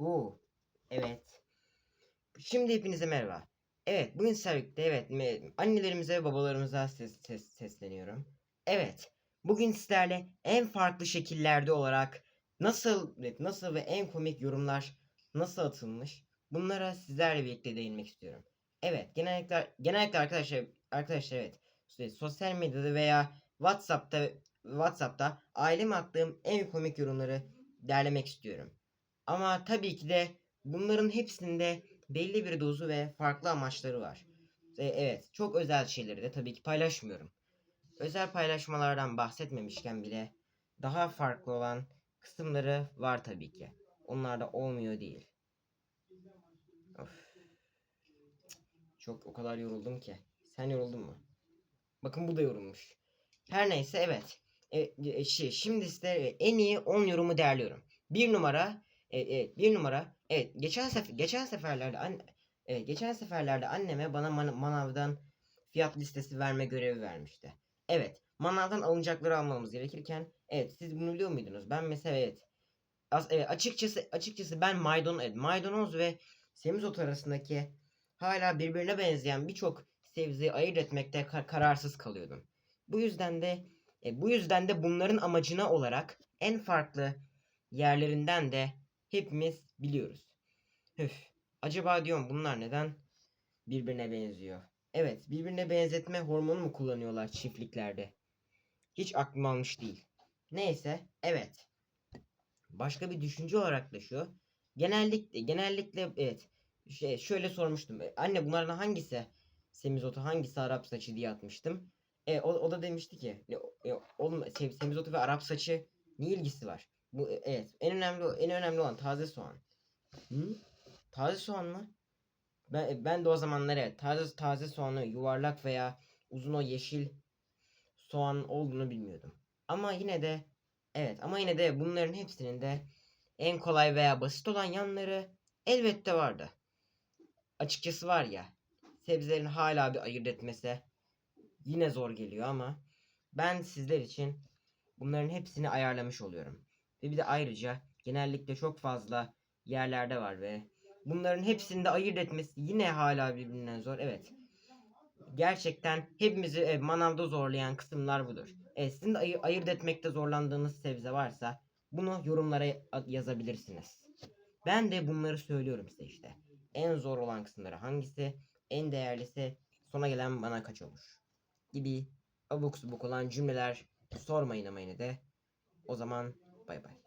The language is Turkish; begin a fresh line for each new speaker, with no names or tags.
Oo, evet. Şimdi hepinize merhaba. Evet, bugün sizlerle evet annelerimize ve babalarımıza ses, ses- sesleniyorum. Evet, bugün sizlerle en farklı şekillerde olarak nasıl nasıl ve en komik yorumlar nasıl atılmış bunlara sizlerle birlikte değinmek istiyorum. Evet, genellikle genellikle arkadaşlar arkadaşlar evet sosyal medyada veya WhatsApp'ta WhatsApp'ta aileme attığım en komik yorumları derlemek istiyorum. Ama tabii ki de bunların hepsinde belli bir dozu ve farklı amaçları var. E, evet, çok özel şeyleri de tabii ki paylaşmıyorum. Özel paylaşmalardan bahsetmemişken bile daha farklı olan kısımları var tabii ki. Onlar da olmuyor değil. Of. Çok o kadar yoruldum ki. Sen yoruldun mu? Bakın bu da yorulmuş. Her neyse evet. E, e, şey, şimdi size en iyi 10 yorumu değerliyorum. Bir numara e, e, bir numara. Evet, geçen sefer geçen seferlerde an, evet, geçen seferlerde anneme bana man- manavdan fiyat listesi verme görevi vermişti. Evet, manavdan alınacakları almamız gerekirken evet siz bunu biliyor muydunuz? Ben mesela evet, as, evet açıkçası açıkçası ben maydanoz evet, maydanoz ve semizot arasındaki hala birbirine benzeyen birçok sebzeyi ayırt etmekte ka- kararsız kalıyordum. Bu yüzden de e, bu yüzden de bunların amacına olarak en farklı yerlerinden de hepimiz biliyoruz. Üf, acaba diyorum bunlar neden birbirine benziyor? Evet, birbirine benzetme hormonu mu kullanıyorlar çiftliklerde? Hiç aklım almış değil. Neyse, evet. Başka bir düşünce olarak da şu. Genellikle, genellikle evet. Şey, şöyle sormuştum. E, Anne bunlardan hangisi semizotu, hangisi Arap saçı diye atmıştım. E, o, o da demişti ki, e, oğlum se- semizotu ve Arap saçı ne ilgisi var? Bu e, evet en önemli en önemli olan taze soğan. Hı? Taze soğan mı? Ben e, ben de o zamanlar evet taze taze soğanı yuvarlak veya uzun o yeşil soğan olduğunu bilmiyordum. Ama yine de evet ama yine de bunların hepsinin de en kolay veya basit olan yanları elbette vardı. Açıkçası var ya sebzelerin hala bir ayırt etmesi yine zor geliyor ama ben sizler için bunların hepsini ayarlamış oluyorum. Ve bir de ayrıca genellikle çok fazla yerlerde var ve bunların hepsini de ayırt etmesi yine hala birbirinden zor. Evet. Gerçekten hepimizi e, manavda zorlayan kısımlar budur. E, sizin de ayı- ayırt etmekte zorlandığınız sebze varsa bunu yorumlara yazabilirsiniz. Ben de bunları söylüyorum size işte. En zor olan kısımları hangisi, en değerlisi, sona gelen bana kaç olur gibi abuk subuk olan cümleler sormayın ama yine de. O zaman 拜拜。